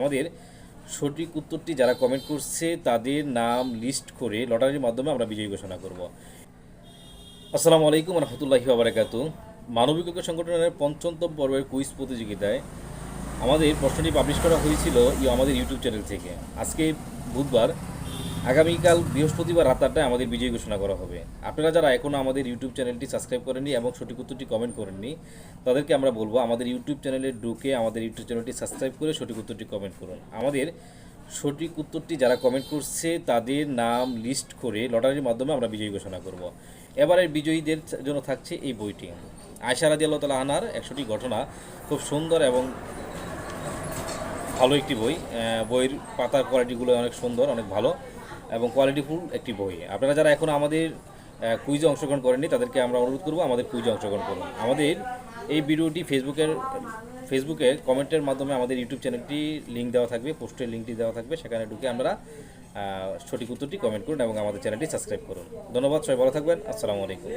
আমাদের সঠিক উত্তরটি যারা কমেন্ট করছে, তাদের নাম লিস্ট করে লটারির মাধ্যমে আমরা বিজয়ী ঘোষণা করব। আসসালামু আলাইকুম রহমতুল্লাহি আবরাকাতু মানবিক সংগঠনের পঞ্চমতম পর্বের কুইজ প্রতিযোগিতায় আমাদের প্রশ্নটি পাবলিশ করা হয়েছিল আমাদের ইউটিউব চ্যানেল থেকে। আজকে বুধবার আগামীকাল বৃহস্পতিবার রাত আটটায় আমাদের বিজয়ী ঘোষণা করা হবে। আপনারা যারা এখনও আমাদের ইউটিউব চ্যানেলটি সাবস্ক্রাইব করেননি এবং সঠিক উত্তরটি কমেন্ট করেননি, তাদেরকে আমরা বলব আমাদের ইউটিউব চ্যানেলে ঢুকে আমাদের ইউটিউব চ্যানেলটি সাবস্ক্রাইব করে সঠিক উত্তরটি কমেন্ট করুন। আমাদের সঠিক উত্তরটি যারা কমেন্ট করছে, তাদের নাম লিস্ট করে লটারির মাধ্যমে আমরা বিজয়ী ঘোষণা করব। এবারের বিজয়ীদের জন্য থাকছে এই বইটি। আয়সা রাজি আল্লাহ তালা আনার একশোটি ঘটনা, খুব সুন্দর এবং ভালো একটি বই। বইয়ের পাতার কোয়ালিটিগুলো অনেক সুন্দর, অনেক ভালো। এবং কোয়ালিটিফুল একটি বই। আপনারা যারা এখন আমাদের কুইজে অংশগ্রহণ করেননি, তাদেরকে আমরা অনুরোধ করব আমাদের কুইজে অংশগ্রহণ করুন। আমাদের এই ভিডিওটি ফেসবুকের ফেসবুকে কমেন্টের মাধ্যমে আমাদের ইউটিউব চ্যানেলটি লিঙ্ক দেওয়া থাকবে পোস্টের লিঙ্কটি দেওয়া থাকবে, সেখানে ঢুকে আমরা সঠিক উত্তরটি কমেন্ট করুন এবং আমাদের চ্যানেলটি সাবস্ক্রাইব করুন। ধন্যবাদ, সবাই ভালো থাকবেন, আসসালামু আলাইকুম।